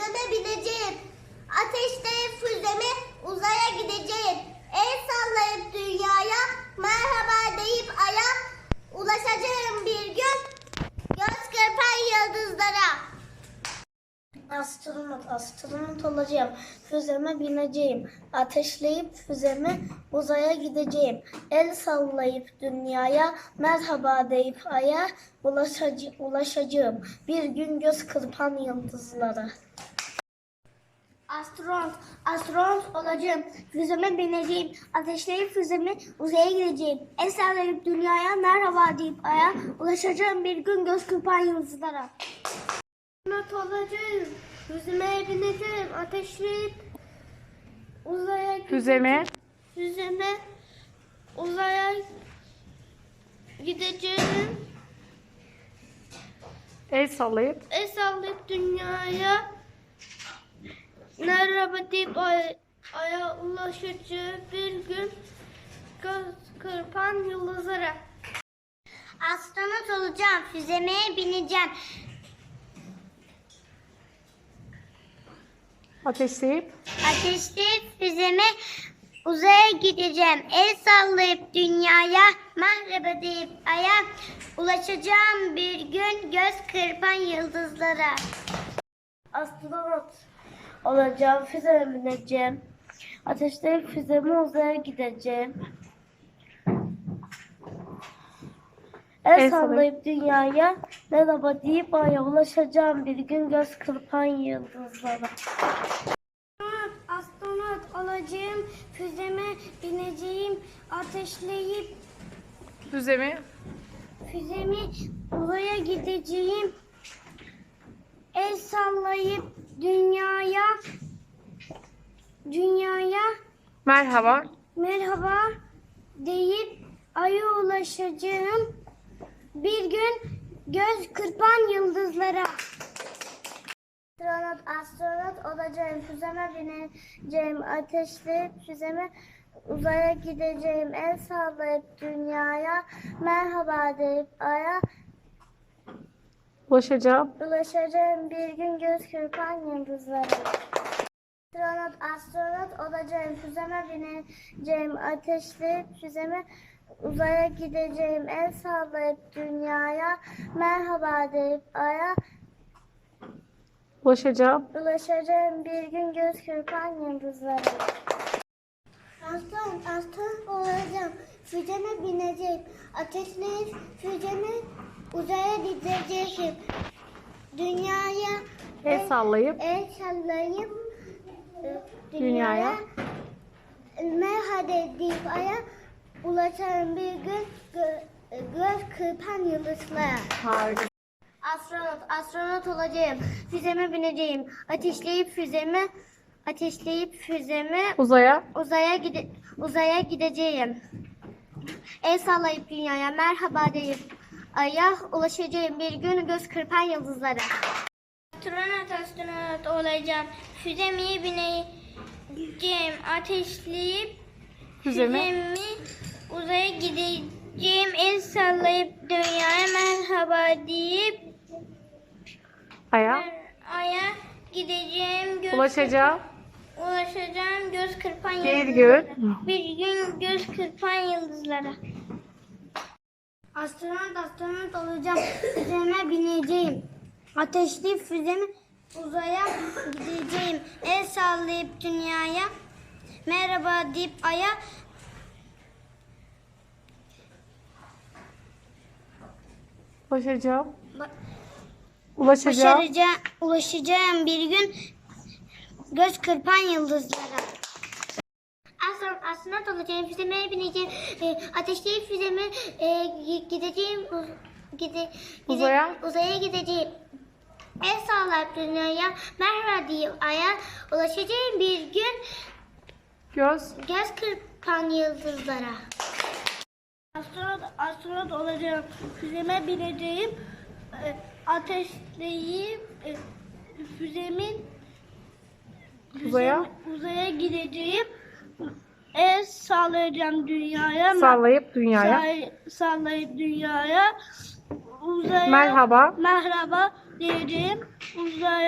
füzeme bineceğim. Ateşleyip füzemi uzaya gideceğim. El sallayıp dünyaya merhaba deyip aya ulaşacağım bir gün göz kırpan yıldızlara. Astronot, astronot olacağım. Füzeme bineceğim. Ateşleyip füzemi uzaya gideceğim. El sallayıp dünyaya, merhaba deyip aya ulaşac- ulaşacağım. Bir gün göz kırpan yıldızlara. Astronot, astronot olacağım. Füzeme bineceğim. Ateşleyip füzemi uzaya gideceğim. El sallayıp dünyaya, merhaba deyip aya ulaşacağım. Bir gün göz kırpan yıldızlara. Astronot olacağım. Füzeme bineceğim. Ateşleyip uzaya gideceğim. Füzeme Füzeme uzaya gideceğim. el sallayıp El sallayıp dünyaya merhaba deyip ay, aya ulaşacağım bir gün göz kırpan yıldızlara. Astronot olacağım. Füzemeye bineceğim. ateşleyip Ateşleyip füzemi uzaya gideceğim. El sallayıp dünyaya, merhaba deyip aya ulaşacağım bir gün göz kırpan yıldızlara. Astronot olacağım, füzeme bineceğim. Ateşleyip füzemi uzaya gideceğim. El El sallayıp dünyaya merhaba deyip aya ulaşacağım bir gün göz kırpan yıldızlara. Astronot, astronot olacağım, füzeme bineceğim, ateşleyip füzemi füzemi uzaya gideceğim. El sallayıp dünyaya dünyaya merhaba merhaba deyip aya ulaşacağım. Bir gün göz kırpan yıldızlara. Astronot, astronot olacağım. Füzeme bineceğim. Ateşleyip füzeme uzaya gideceğim. El sallayıp dünyaya merhaba deyip aya ulaşacağım ulaşacağım. Bir gün göz kırpan yıldızlara. Astronot, astronot olacağım. Füzeme bineceğim. Ateşleyip füzeme uzaya gideceğim. El sallayıp dünyaya merhaba deyip aya ulaşacağım ulaşacağım. Bir gün göz kırpan yıldızlara. Aslan, aslan olacağım. Füzeme bineceğim. Ateşleyip füzeme uzaya gideceğim. Dünyaya el sallayıp el sallayıp e, Dünyaya. merhaba deyip aya ulaşan bir gün gö- e, göz kırpan yıldızlara. harika Astronot, astronot olacağım. Füzeme bineceğim. Ateşleyip füzeme ateşleyip füzeme uzaya uzaya gide uzaya gideceğim. El sallayıp dünyaya merhaba deyip aya ulaşacağım bir gün göz kırpan yıldızlara. Astronot astronot olacağım. Füzemi bineceğim. Ateşleyip füzemi füzemi uzaya gideceğim. El sallayıp dünyaya merhaba deyip aya aya gideceğim. Göz ulaşacağım ulaşacağım göz kırpan bir yıldızlara. gün Bir gün göz kırpan yıldızlara. Astronot astronot olacağım. Füzeme bineceğim. Ateşli füzemi uzaya gideceğim. El sallayıp dünyaya merhaba deyip aya ulaşacağım Ba- ulaşacağım ulaşacağım bir gün göz kırpan yıldızlara. Astronot, astronot olacağım, füzeme bineceğim, e, ateşleyip füzeme e, gi- gideceğim, uz- gide, gide- Uzaya? uzaya gideceğim. El sallayıp dünyaya, merhaba diyeyim aya, ulaşacağım bir gün göz göz kırpan yıldızlara. Astronot, astronot olacağım, füzeme bineceğim, e, ateşleyip e, füzemin uzaya uzaya gideceğim. El sallayacağım dünyaya. sallayıp dünyaya sallayıp dünyaya. Uzaya. merhaba Merhaba diyeceğim. Uzaya